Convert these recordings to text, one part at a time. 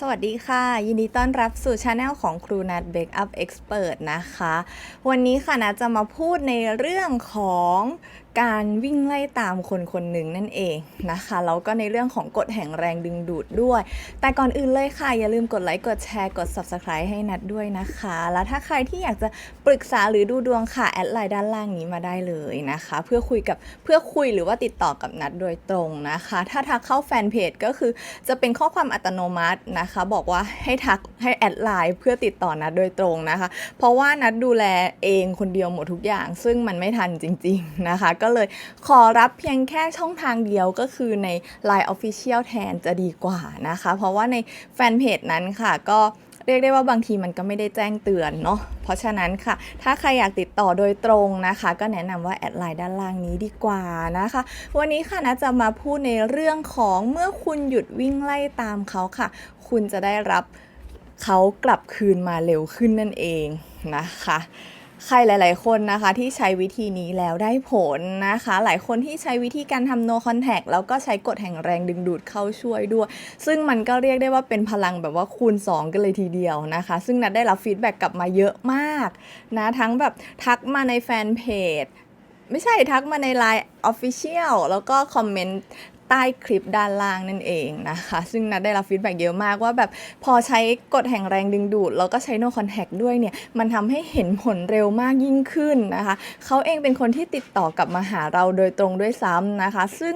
สวัสดีค่ะ ยินดีต้อนรับสู่ช anel ของครูนัทเบ k อัพเอ็กซ์เพรนะคะ วันนี้ค่ะนัดจะมาพูดในเรื่องของ การวิ่งไล่ตามคนคนหนึ่งนั่นเองนะคะแล้วก็ในเรื่องของกฎแห่งแรงดึงดูดด้วย แต่ก่อนอื่นเลยค่ะ อย่าลืมกดไลค์กดแชร์กด subscribe ให้นัดด้วยนะคะ แล้วถ้าใครที่อยากจะปรึกษาหรือดูดวงค่ะ แอดไลน์ด้านล่างนี้มาได้เลยนะคะ เพื่อคุยกับเพื่อคุยหรือว่าติดต่อกับนัดโดยตรงนะคะ ถ้าทักเข้าแฟนเพจก็คือจะเป็นข้อความอัตโนมัตินะคะ บอกว่าให้ทักให้แอดไลน์เพื่อติดต่อนัดโดยตรงนะคะ เพราะว่านัดดูแลเองคนเดียวหมดทุกอย่าง ซึ่งมันไม่ทันจริง ๆนะคะก็เลยขอรับเพียงแค่ช่องทางเดียวก็คือใน Line Official แทนจะดีกว่านะคะ เพราะว่าในแฟนเพจนั้นค่ะก็เรียกได้ว่าบางทีมันก็ไม่ได้แจ้งเตือนเนาะ เพราะฉะนั้นค่ะ ถ้าใครอยากติดต่อโดยตรงนะคะ ก็แนะนำว่าแอดไลน์ด้านล่างนี้ดีกว่านะคะ วันนี้ค่ะนะจะมาพูดในเรื่องของเมื่อคุณหยุดวิ่งไล่ตามเขาค่ะ คุณจะได้รับเขากลับคืนมาเร็วขึ้นนั่นเองนะคะ ใครหลาย ๆ คนนะคะที่ใช้วิธีนี้แล้วได้ผลนะคะ หลายคนที่ใช้วิธีการทำ no contact แล้วก็ใช้กฎแห่งแรงดึงดูดเข้าช่วยด้วย ซึ่งมันก็เรียกได้ว่าเป็นพลังแบบว่าคูณ 2 กันเลยทีเดียวนะคะ ซึ่งนัดได้รับฟีดแบ็กกลับมาเยอะมากนะทั้งแบบทักมาในแฟนเพจไม่ใช่ทักมาใน Line Official แล้วก็คอมเมนต์ ใต้คลิปด้านล่างนั่นเองนะคะ ซึ่งนัดได้รับฟีดแบ็กเยอะมากว่าแบบพอใช้กฎแห่งแรงดึงดูด แล้วก็ใช้ no contact ด้วยเนี่ย มันทำให้เห็นผลเร็วมากยิ่งขึ้นนะคะ เขาเองเป็นคนที่ติดต่อกลับมาหาเราโดยตรงด้วยซ้ำนะคะ ซึ่ง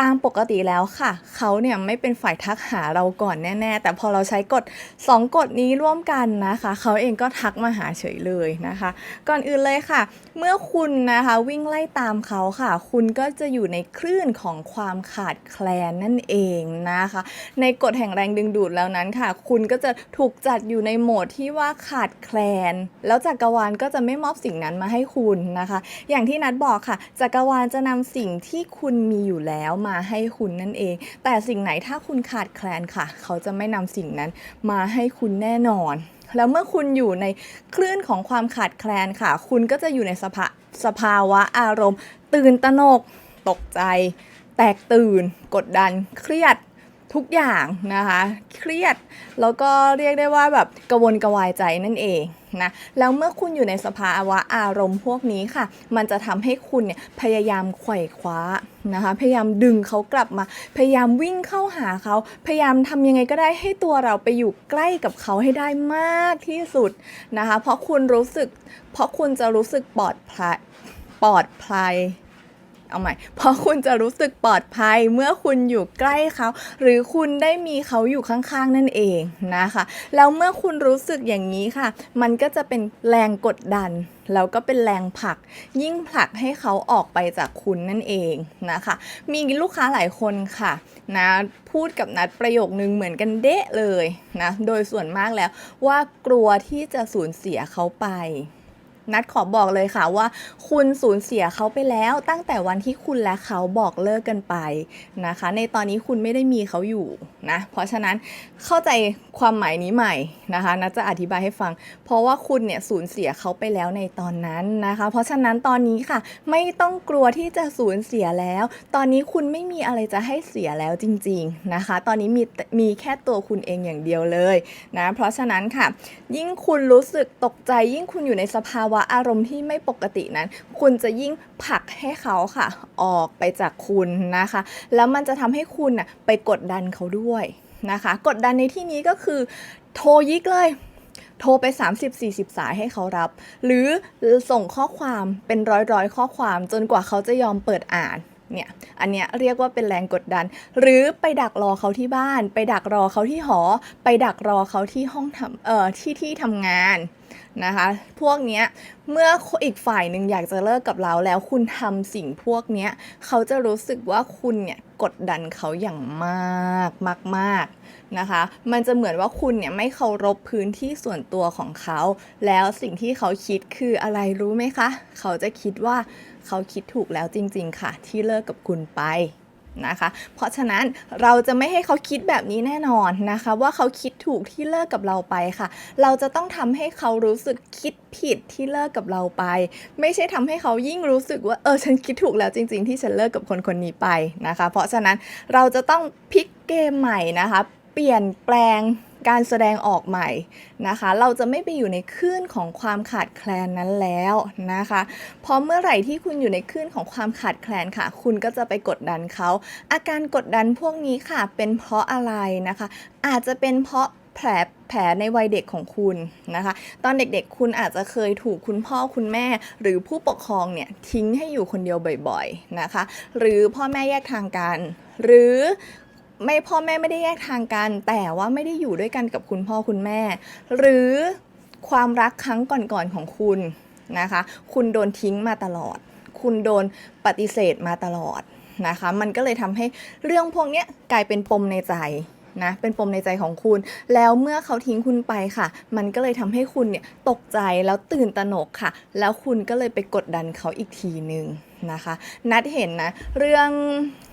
ตามปกติแล้วค่ะ เขาเนี่ยไม่เป็นฝ่ายทักหาเราก่อนแน่ ๆ แต่พอเราใช้กฎ 2 กฎนี้ร่วมกันนะคะ เขาเองก็ทักมาหาเฉยเลยนะคะ ก่อนอื่นเลยค่ะ เมื่อคุณนะคะวิ่งไล่ตามเขาค่ะ คุณก็จะอยู่ในคลื่นของความขาดแคลนนั่นเองนะคะ ในกฎแห่งแรงดึงดูดแล้วนั้นค่ะ คุณก็จะถูกจัดอยู่ในโหมดที่ว่าขาดแคลน แล้วจักรวาลก็จะไม่มอบสิ่งนั้นมาให้คุณนะคะ อย่างที่นัดบอกค่ะจักรวาลจะนำสิ่งที่คุณมีอยู่แล้วมาให้คุณนั่นเอง แต่สิ่งไหนถ้าคุณขาดแคลนค่ะ เขาจะไม่นำสิ่งนั้นมาให้คุณแน่นอน แล้วเมื่อคุณอยู่ในคลื่นของความขาดแคลนค่ะ คุณก็จะอยู่ในสภาสภาวะอารมณ์ ตื่นตระหนก ตกใจ แตกตื่น กดดัน เครียด ทุกอย่างนะคะ เครียดแล้วก็เรียกได้ว่าแบบกระวนกระวายใจนั่นเองนะแล้วเมื่อคุณอยู่ในสภาวะอารมณ์พวกนี้ค่ะ มันจะทำให้คุณเนี่ยพยายามไขว่คว้านะคะพยายามดึงเขากลับมา พยายามวิ่งเข้าหาเขา พยายามทำยังไงก็ได้ให้ตัวเราไปอยู่ใกล้กับเขาให้ได้มากที่สุดนะคะเพราะคุณรู้สึก เพราะคุณจะรู้สึกปลอดภัยปลอดภัย เอาใหม่เพราะคุณจะรู้สึกปลอดภัยเมื่อคุณอยู่ใกล้เขา หรือคุณได้มีเขาอยู่ข้างๆนั่นเองนะคะแล้วเมื่อคุณรู้สึกอย่างนี้ค่ะ มันก็จะเป็นแรงกดดันแล้วก็เป็นแรงผลัก ยิ่งผลักให้เขาออกไปจากคุณนั่นเองนะคะ มีลูกค้าหลายคนค่ะนะพูดกับนัดประโยคนึงเหมือนกันเดะเลยนะโดยส่วนมากแล้วว่ากลัวที่จะสูญเสียเขาไป นัดขอบอกเลยค่ะว่า คุณสูญเสียเขาไปแล้ว ตั้งแต่วันที่คุณและเขาบอกเลิกกันไปนะคะ ในตอนนี้คุณไม่ได้มีเขาอยู่นะ เพราะฉะนั้นเข้าใจความหมายนี้ใหม่นะคะนัดจะอธิบายให้ฟัง เพราะว่าคุณเนี่ยสูญเสียเขาไปแล้วในตอนนั้นนะคะ เพราะฉะนั้นตอนนี้ค่ะ ไม่ต้องกลัวที่จะสูญเสียแล้ว ตอนนี้คุณไม่มีอะไรจะให้เสียแล้วจริง ๆนะคะ ตอนนี้มีมีแค่ตัวคุณเองอย่างเดียวเลยนะ เพราะฉะนั้นค่ะ ยิ่งคุณรู้สึกตกใจยิ่งคุณอยู่ในสภาวะอารมณ์ที่ไม่ปกตินั้น คุณจะยิ่งผลักให้เขาค่ะ ออกไปจากคุณนะคะ แล้วมันจะทำให้คุณน่ะไปกดดันเขาด้วยนะคะ กดดันในที่นี้ก็คือ โทรยิกเลยโทรไป 30-40 สายให้เขารับ หรือส่งข้อความเป็นร้อยๆ ข้อความจนกว่าเขาจะยอมเปิดอ่าน เนี่ย อันเนี้ยเรียกว่าเป็นแรงกดดัน หรือไปดักรอเขาที่บ้าน ไปดักรอเขาที่หอ ไปดักรอเขาที่ห้องทำเอ่อที่ที่ทำงานนะคะ พวกเนี้ยเมื่ออีกฝ่ายหนึ่งอยากจะเลิกกับเราแล้วคุณทำสิ่งพวกเนี้ยเขาจะรู้สึกว่าคุณเนี่ยกดดันเขาอย่างมากมากมากๆนะคะ มันจะเหมือนว่าคุณเนี่ยไม่เคารพพื้นที่ส่วนตัวของเขา แล้วสิ่งที่เขาคิดคืออะไรรู้ไหมคะ เขาจะคิดว่า เขาคิดถูกแล้วจริง ๆ ค่ะ ที่เลิกกับคุณไปนะคะ เพราะฉะนั้นเราจะไม่ให้เขาคิดแบบนี้แน่นอนนะคะ ว่าเขาคิดถูกที่เลิกกับเราไปค่ะ เราจะต้องทำให้เขารู้สึกคิดผิดที่เลิกกับเราไป ไม่ใช่ทำให้เขายิ่งรู้สึกว่าเออฉันคิดถูกแล้วจริง ๆ ที่ฉันเลิกกับคนคนนี้ไปนะคะ เพราะฉะนั้นเราจะต้องพลิกเกมใหม่นะคะ เปลี่ยนแปลง การแสดงออกใหม่นะคะ เราจะไม่ไปอยู่ในคลื่นของความขาดแคลนนั้นแล้วนะคะพราะเมื่อไหร่ที่คุณอยู่ในคลื่นของความขาดแคลนค่ะ คุณก็จะไปกดดันเขา อาการกดดันพวกนี้ค่ะ เป็นเพราะอะไรนะคะ อาจจะเป็นเพราะแผลแผลในวัยเด็กของคุณนะคะ ตอนเด็กๆ คุณอาจจะเคยถูกคุณพ่อคุณแม่ หรือผู้ปกครองเนี่ยทิ้งให้อยู่คนเดียวบ่อยๆนะคะ หรือพ่อแม่แยกทางกัน หรือ ไม่พ่อแม่ไม่ได้แยกทางกัน แต่ว่าไม่ได้อยู่ด้วยกันกับคุณพ่อคุณแม่ หรือความรักครั้งก่อนๆของคุณนะคะ คุณโดนทิ้งมาตลอด คุณโดนปฏิเสธมาตลอดนะคะ มันก็เลยทำให้เรื่องพวกนี้กลายเป็นปมในใจนะเป็นปมในใจของคุณ แล้วเมื่อเขาทิ้งคุณไปค่ะ มันก็เลยทำให้คุณเนี่ยตกใจแล้วตื่นตระหนกค่ะ แล้วคุณก็เลยไปกดดันเขาอีกทีหนึ่ง นะคะ นัดเห็นนะเรื่อง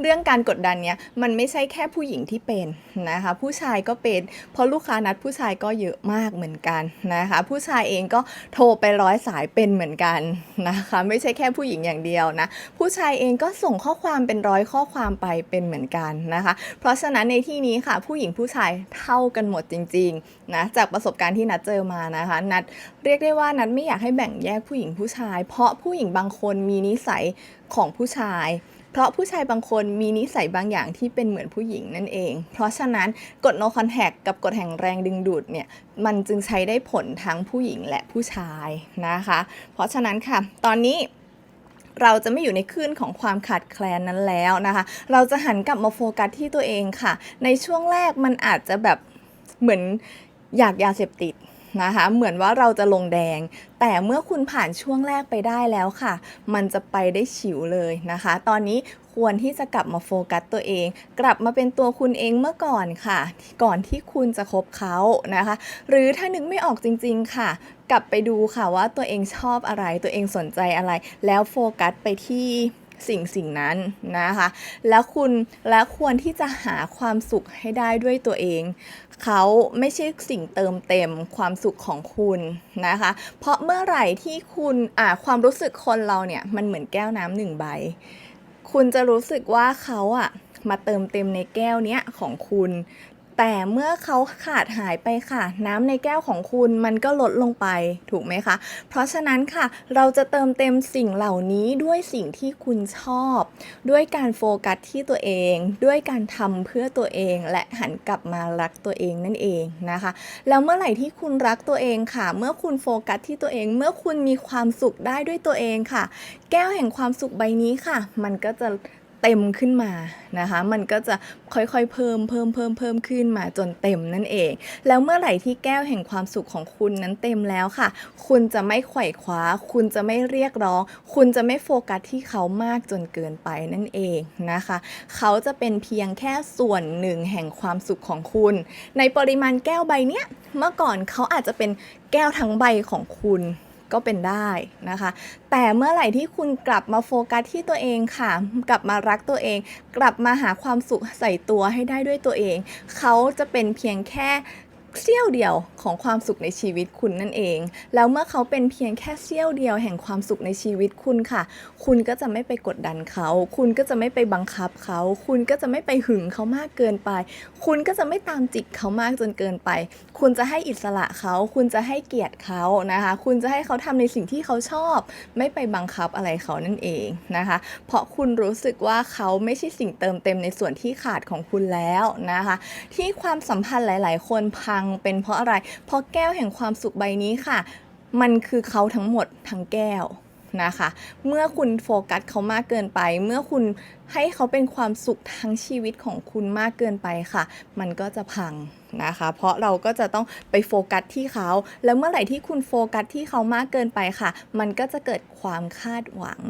เรื่องการกดดันเนี่ยมันไม่ใช่แค่ผู้หญิงที่เป็นนะคะ ผู้ชายก็เป็น เพราะลูกค้านัดผู้ชายก็เยอะมากเหมือนกันนะคะ ผู้ชายเองก็โทรไปร้อยสายเป็นเหมือนกันนะคะ ไม่ใช่แค่ผู้หญิงอย่างเดียวนะ ผู้ชายเองก็ส่งข้อความเป็นร้อยข้อความไปเป็นเหมือนกันนะคะ เพราะฉะนั้นในที่นี้ค่ะ ผู้หญิงผู้ชายเท่ากันหมดจริงๆนะจากประสบการณ์ที่นัดเจอมานะคะ นัดเรียกได้ว่านัดไม่อยากให้แบ่งแยกผู้หญิงผู้ชาย เพราะผู้หญิงบางคนมีนิสัยของผู้ชาย เพราะผู้ชายบางคนมีนิสัยบางอย่างที่เป็นเหมือนผู้หญิงนั่นเอง เพราะฉะนั้นกฎ no contact กับกฎแห่งแรงดึงดูดเนี่ยมันจึงใช้ได้ผลทั้งผู้หญิงและผู้ชายนะคะ เพราะฉะนั้นค่ะ ตอนนี้เราจะไม่อยู่ในคลื่นของความขาดแคลนนั้นแล้วนะคะ เราจะหันกลับมาโฟกัสที่ตัวเองค่ะ ในช่วงแรกมันอาจจะแบบเหมือนอยากยาเสพติด นะคะเหมือนว่าเราจะลงแดง แต่เมื่อคุณผ่านช่วงแรกไปได้แล้วค่ะ มันจะไปได้ฉิวเลยนะคะ ตอนนี้ควรที่จะกลับมาโฟกัสตัวเอง กลับมาเป็นตัวคุณเองเมื่อก่อนค่ะ ก่อนที่คุณจะคบเขานะคะ หรือถ้านึกไม่ออกจริง ๆ ค่ะ กลับไปดูค่ะว่าตัวเองชอบอะไร ตัวเองสนใจอะไร แล้วโฟกัสไปที่ สิ่งสิ่งนั้นนะคะ แล้วคุณและควรที่จะหาความสุขให้ได้ด้วยตัวเอง เขาไม่ใช่สิ่งเติมเต็มความสุขของคุณนะคะ เพราะเมื่อไหร่ที่คุณอ่าความรู้สึกคนเราเนี่ยมันเหมือนแก้วน้ำหนึ่งใบ คุณจะรู้สึกว่าเขาอะมาเติมเต็มในแก้วเนี้ยของคุณ แต่เมื่อเขาขาดหายไปค่ะ น้ำในแก้วของคุณมันก็ลดลงไปถูกไหมคะ เพราะฉะนั้นค่ะ เราจะเติมเต็มสิ่งเหล่านี้ด้วยสิ่งที่คุณชอบ ด้วยการโฟกัสที่ตัวเอง ด้วยการทำเพื่อตัวเองและหันกลับมารักตัวเองนั่นเองนะคะ แล้วเมื่อไหร่ที่คุณรักตัวเองค่ะ เมื่อคุณโฟกัสที่ตัวเอง เมื่อคุณมีความสุขได้ด้วยตัวเองค่ะ แก้วแห่งความสุขใบนี้ค่ะ มันก็จะ เต็มขึ้นมานะคะ มันก็จะค่อยๆเพิ่มเพิ่มเพิ่มเพิ่มขึ้นมาจนเต็มนั่นเอง แล้วเมื่อไหร่ที่แก้วแห่งความสุขของคุณนั้นเต็มแล้วค่ะ คุณจะไม่ไขว่คว้า คุณจะไม่เรียกร้อง คุณจะไม่โฟกัสที่เขามากจนเกินไปนั่นเองนะคะ เขาจะเป็นเพียงแค่ส่วนหนึ่งแห่งความสุขของคุณ ในปริมาณแก้วใบเนี้ย เมื่อก่อนเขาอาจจะเป็นแก้วทั้งใบของคุณ ก็เป็นได้นะคะ แต่เมื่อไหร่ที่คุณกลับมาโฟกัสที่ตัวเองค่ะ กลับมารักตัวเอง กลับมาหาความสุขใส่ตัวให้ได้ด้วยตัวเอง เขาจะเป็นเพียงแค่ เสี้ยวเดียวของความสุขในชีวิตคุณนั่นเอง แล้วเมื่อเขาเป็นเพียงแค่เสี้ยวเดียวแห่งความสุขในชีวิตคุณค่ะ คุณก็จะไม่ไปกดดันเขา คุณก็จะไม่ไปบังคับเขา คุณก็จะไม่ไปหึงเขามากเกินไป คุณก็จะไม่ตามจิกเขามากจนเกินไป คุณจะให้อิสระเขา คุณจะให้เกียรติเขานะคะ คุณจะให้เขาทำในสิ่งที่เขาชอบ ไม่ไปบังคับอะไรเขานั่นเองนะคะ เพราะคุณรู้สึกว่าเขาไม่ใช่สิ่งเติมเต็มในส่วนที่ขาดของคุณแล้วนะคะ ที่ความสัมพันธ์หลาย ๆ คนพังเป็นเพราะอะไร เพราะแก้วแห่งความสุขใบนี้ค่ะ มันคือเขาทั้งหมดทั้งแก้วนะคะ เมื่อคุณโฟกัสเขามากเกินไป เมื่อคุณให้เขาเป็นความสุขทั้งชีวิตของคุณมากเกินไปค่ะ มันก็จะพังนะคะ เพราะเราก็จะต้องไปโฟกัสที่เขา แล้วเมื่อไหร่ที่คุณโฟกัสที่เขามากเกินไปค่ะ มันก็จะเกิดความคาดหวัง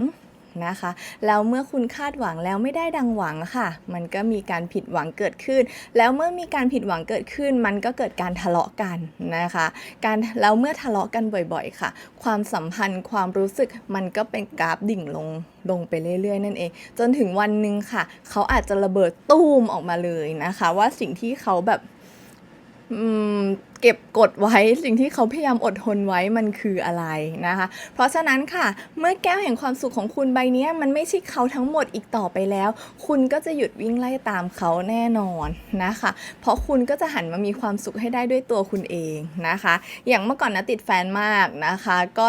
นะคะ แล้วเมื่อคุณคาดหวังแล้วไม่ได้ดังหวังค่ะ มันก็มีการผิดหวังเกิดขึ้น แล้วเมื่อมีการผิดหวังเกิดขึ้น มันก็เกิดการทะเลาะกันนะคะ การแล้วเมื่อทะเลาะกันบ่อยๆ ค่ะ ความสัมพันธ์ความรู้สึกมันก็เป็นกราฟดิ่งลงลงไปเรื่อยๆ นั่นเอง จนถึงวันหนึ่งค่ะ เขาอาจจะระเบิดตู้มออกมาเลยนะคะ ว่าสิ่งที่เขาแบบ เก็บกดไว้สิ่งที่เขาพยายามอดทนไว้มันคืออะไรนะคะ เพราะฉะนั้นค่ะ เมื่อแก้วแห่งความสุขของคุณใบนี้มันไม่ใช่เขาทั้งหมดอีกต่อไปแล้ว คุณก็จะหยุดวิ่งไล่ตามเขาแน่นอนนะคะ เพราะคุณก็จะหันมามีความสุขให้ได้ด้วยตัวคุณเองนะคะ อย่างเมื่อก่อนนะติดแฟนมากนะคะ ก็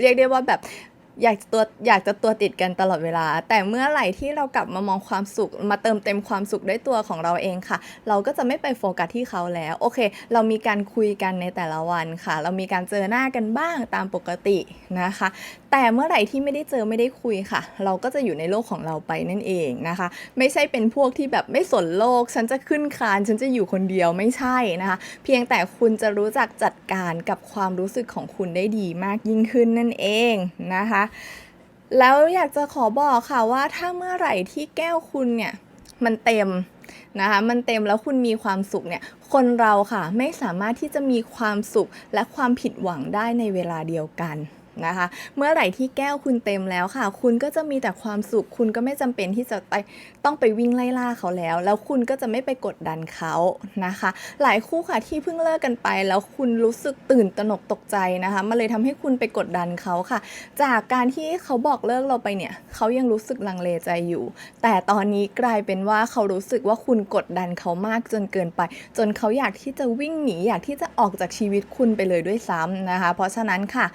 เรียกได้ว่าแบบ อยากจะตัวอยากจะตัวติดกันตลอดเวลา แต่เมื่อไหร่ที่เรากลับมามองความสุข มาเติมเต็มความสุขด้วยตัวของเราเองค่ะ เราก็จะไม่ไปโฟกัสที่เขาแล้ว โอเค เรามีการคุยกันในแต่ละวันค่ะ เรามีการเจอหน้ากันบ้างตามปกตินะคะแต่เมื่อไหร่ที่ไม่ได้เจอไม่ได้คุยค่ะ เราก็จะอยู่ในโลกของเราไปนั่นเองนะคะ ไม่ใช่เป็นพวกที่แบบไม่สนโลก ฉันจะขึ้นคาน ฉันจะอยู่คนเดียวไม่ใช่นะคะ เพียงแต่คุณจะรู้จักจัดการกับความรู้สึกของคุณได้ดีมากยิ่งขึ้นนั่นเองนะคะ แล้วอยากจะขอบอกค่ะว่าถ้าเมื่อไหร่ที่แก้วคุณเนี่ยมันเต็มนะคะมันเต็มแล้วคุณมีความสุขเนี่ยคนเราค่ะไม่สามารถที่จะมีความสุขและความผิดหวังได้ในเวลาเดียวกัน นะคะ เมื่อไหร่ที่แก้วคุณเต็มแล้วค่ะ คุณก็จะมีแต่ความสุข คุณก็ไม่จำเป็นที่จะไปต้องไปวิ่งไล่ล่าเขาแล้ว แล้วคุณก็จะไม่ไปกดดันเขานะคะ หลายคู่ค่ะที่เพิ่งเลิกกันไป แล้วคุณรู้สึกตื่นตระหนกตกใจนะคะมันเลยทำให้คุณไปกดดันเขาค่ะ จากการที่เขาบอกเลิกเราไปเนี่ยเขายังรู้สึกลังเลใจอยู่ แต่ตอนนี้กลายเป็นว่าเขารู้สึกว่าคุณกดดันเขามากจนเกินไป จนเขาอยากที่จะวิ่งหนีอยากที่จะออกจากชีวิตคุณไปเลยด้วยซ้ำนะคะ เพราะฉะนั้นค่ะ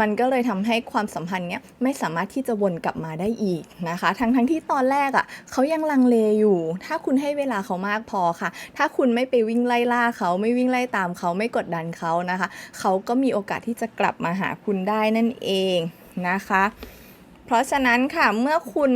มันก็ก็เลยทำให้ความสัมพันธ์เนี้ยไม่สามารถที่จะวนกลับมาได้อีกนะคะ ทั้งทั้งที่ตอนแรกอะ่ะเขายังลังเลอยู่ ถ้าคุณให้เวลาเขามากพอค่ะ ถ้าคุณไม่ไปวิ่งไล่ล่าเขาไม่วิ่งไล่ตามเขาไม่กดดันเขานะคะ เขาก็มีโอกาสที่จะกลับมาหาคุณได้นั่นเองนะคะ เพราะฉะนั้นค่ะเมื่อคุณ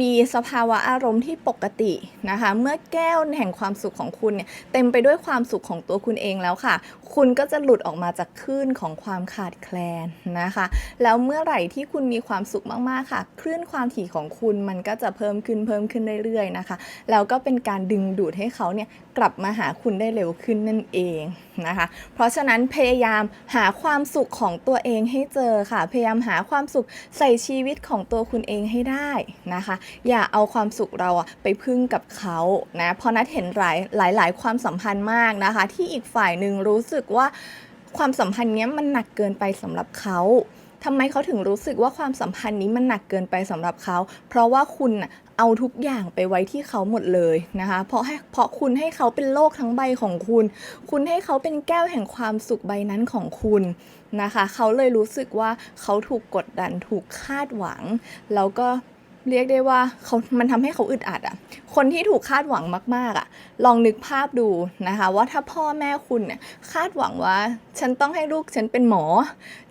มีสภาวะอารมณ์ที่ปกตินะคะ เมื่อแก้วแห่งความสุขของคุณเนี่ยเต็มไปด้วยความสุขของตัวคุณเองแล้วค่ะ คุณก็จะหลุดออกมาจากคลื่นของความขาดแคลนนะคะ แล้วเมื่อไหร่ที่คุณมีความสุขมากๆค่ะ คลื่นความถี่ของคุณมันก็จะเพิ่มขึ้นเพิ่มขึ้นเรื่อยๆนะคะ แล้วก็เป็นการดึงดูดให้เขาเนี่ยกลับมาหาคุณได้เร็วขึ้นนั่นเองนะคะ เพราะฉะนั้นพยายามหาความสุขของตัวเองให้เจอค่ะ พยายามหาความสุขใส่ชีวิตของตัวคุณเองให้ได้นะคะอย่าเอาความสุขเราอะไปพึ่งกับเขานะเพราะนัดเห็นหลายหลายหลายความสัมพันธ์มากนะคะ ที่อีกฝ่ายหนึ่งรู้สึกว่าความสัมพันธ์เนี้ยมันหนักเกินไปสำหรับเขาทำไมเขาถึงรู้สึกว่าความสัมพันธ์นี้มันหนักเกินไปสำหรับเขา เพราะว่าคุณน่ะเอาทุกอย่างไปไว้ที่เขาหมดเลยนะคะ เพราะให้เพราะคุณให้เขาเป็นโลกทั้งใบของคุณ คุณให้เขาเป็นแก้วแห่งความสุขใบนั้นของคุณนะคะ เขาเลยรู้สึกว่าเขาถูกกดดันถูกคาดหวัง แล้วก็ เรียกได้ว่าเขามันทำให้เขาอึดอัดอะ่ะ คนที่ถูกคาดหวังมาก ๆอะ่ะ ลองนึกภาพดูนะคะ ว่าถ้าพ่อแม่คุณเนี่ยคาดหวังว่า ฉันต้องให้ลูกฉันเป็นหมอ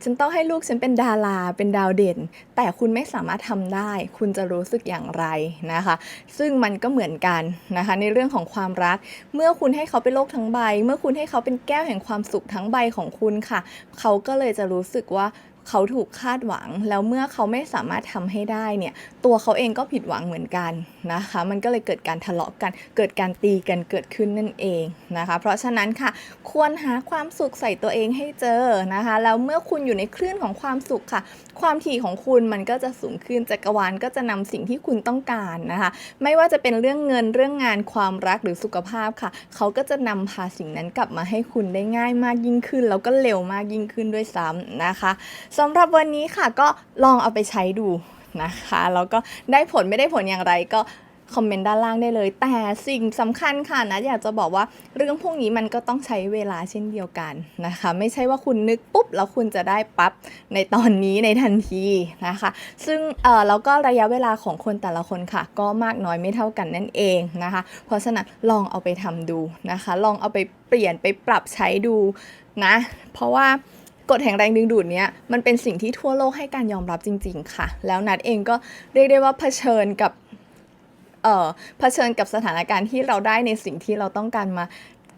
ฉันต้องให้ลูกฉันเป็นดารา เป็นดาวเด่น แต่คุณไม่สามารถทำได้ คุณจะรู้สึกอย่างไรนะคะ ซึ่งมันก็เหมือนกันนะคะ ในเรื่องของความรัก เมื่อคุณให้เขาเป็นโลกทั้งใบ เมื่อคุณให้เขาเป็นแก้วแห่งความสุขทั้งใบของคุณค่ะ เขาก็เลยจะรู้สึกว่า เขาถูกคาดหวัง แล้วเมื่อเขาไม่สามารถทำให้ได้เนี่ยตัวเขาเองก็ผิดหวังเหมือนกันนะคะ มันก็เลยเกิดการทะเลาะกัน เกิดการตีกันเกิดขึ้นนั่นเองนะคะ เพราะฉะนั้นค่ะควรหาความสุขใส่ตัวเองให้เจอนะคะแล้วเมื่อคุณอยู่ในคลื่นของความสุขค่ะ ความถี่ของคุณมันก็จะสูงขึ้นจักรวาลก็จะนำสิ่งที่คุณต้องการนะคะ ไม่ว่าจะเป็นเรื่องเงินเรื่องงานความรักหรือสุขภาพค่ะ เขาก็จะนำพาสิ่งนั้นกลับมาให้คุณได้ง่ายมากยิ่งขึ้น แล้วก็เร็วมากยิ่งขึ้นด้วยซ้ำนะคะสำหรับวันนี้ค่ะก็ลองเอาไปใช้ดูนะคะแล้วก็ได้ผลไม่ได้ผลอย่างไรก็คอมเมนต์ด้านล่างได้เลย แต่สิ่งสำคัญค่ะนะอยากจะบอกว่าเรื่องพวกนี้มันก็ต้องใช้เวลาเช่นเดียวกันนะคะ ไม่ใช่ว่าคุณนึกปุ๊บ แล้วคุณจะได้ปั๊บในตอนนี้ในทันทีนะคะ ซึ่งเออแล้วก็ระยะเวลาของคนแต่ละคนค่ะ ก็มากน้อยไม่เท่ากันนั่นเองนะคะ เพราะฉะนั้นลองเอาไปทำดูนะคะ ลองเอาไปเปลี่ยนไปปรับใช้ดูนะ เพราะว่า กฎแห่งแรงดึงดูดเนี้ยมันเป็นสิ่งที่ทั่วโลกให้การยอมรับจริง ๆ ค่ะ แล้วนัดเองก็เรียกได้ว่าเผชิญกับเอ่อเผชิญกับสถานการณ์ที่เราได้ในสิ่งที่เราต้องการมา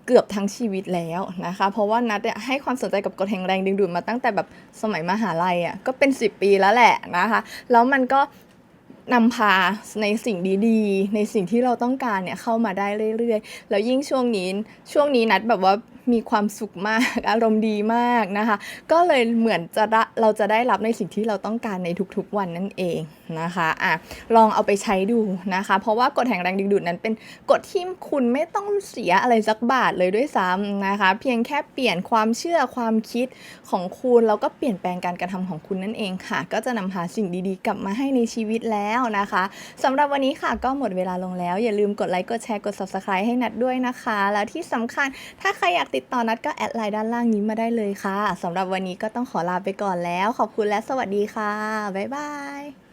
เกือบทั้งชีวิตแล้วนะคะ เพราะว่านัดให้ความสนใจกับกฎแห่งแรงดึงดูดมาตั้งแต่แบบสมัยมหาลัยอะก็เป็น 10 ปีแล้วแหละนะคะ แล้วมันก็นำพาในสิ่งดีๆ ในสิ่งที่เราต้องการเนี่ยเข้ามาได้เรื่อยๆ แล้วยิ่งช่วงนี้ช่วงนี้นัดแบบว่า มีความสุขมาก อารมณ์ดีมากนะคะ ก็เลยเหมือนจะเราจะได้รับในสิ่งที่เราต้องการในทุกๆวันนั่นเอง นะคะอะลองเอาไปใช้ดูนะคะ เพราะว่ากฎแห่งแรงดึงดูดนั้นเป็นกฎที่คุณไม่ต้องเสียอะไรสักบาทเลยด้วยซ้ำนะคะ เพียงแค่เปลี่ยนความเชื่อความคิดของคุณแล้วก็เปลี่ยนแปลงการกระทำของคุณนั่นเองค่ะ ก็จะนำพาสิ่งดีๆ กลับมาให้ในชีวิตแล้วนะคะสำหรับวันนี้ค่ะก็หมดเวลาลงแล้ว อย่าลืมกดไลค์กดแชร์กด subscribe ให้นัดด้วยนะคะ แล้วที่สำคัญถ้าใครอยากติดต่อนัดก็แอดไลน์ด้านล่างนี้มาได้เลยค่ะสำหรับวันนี้ก็ต้องขอลาไปก่อนแล้ว ขอบคุณและสวัสดีค่ะบ๊ายบาย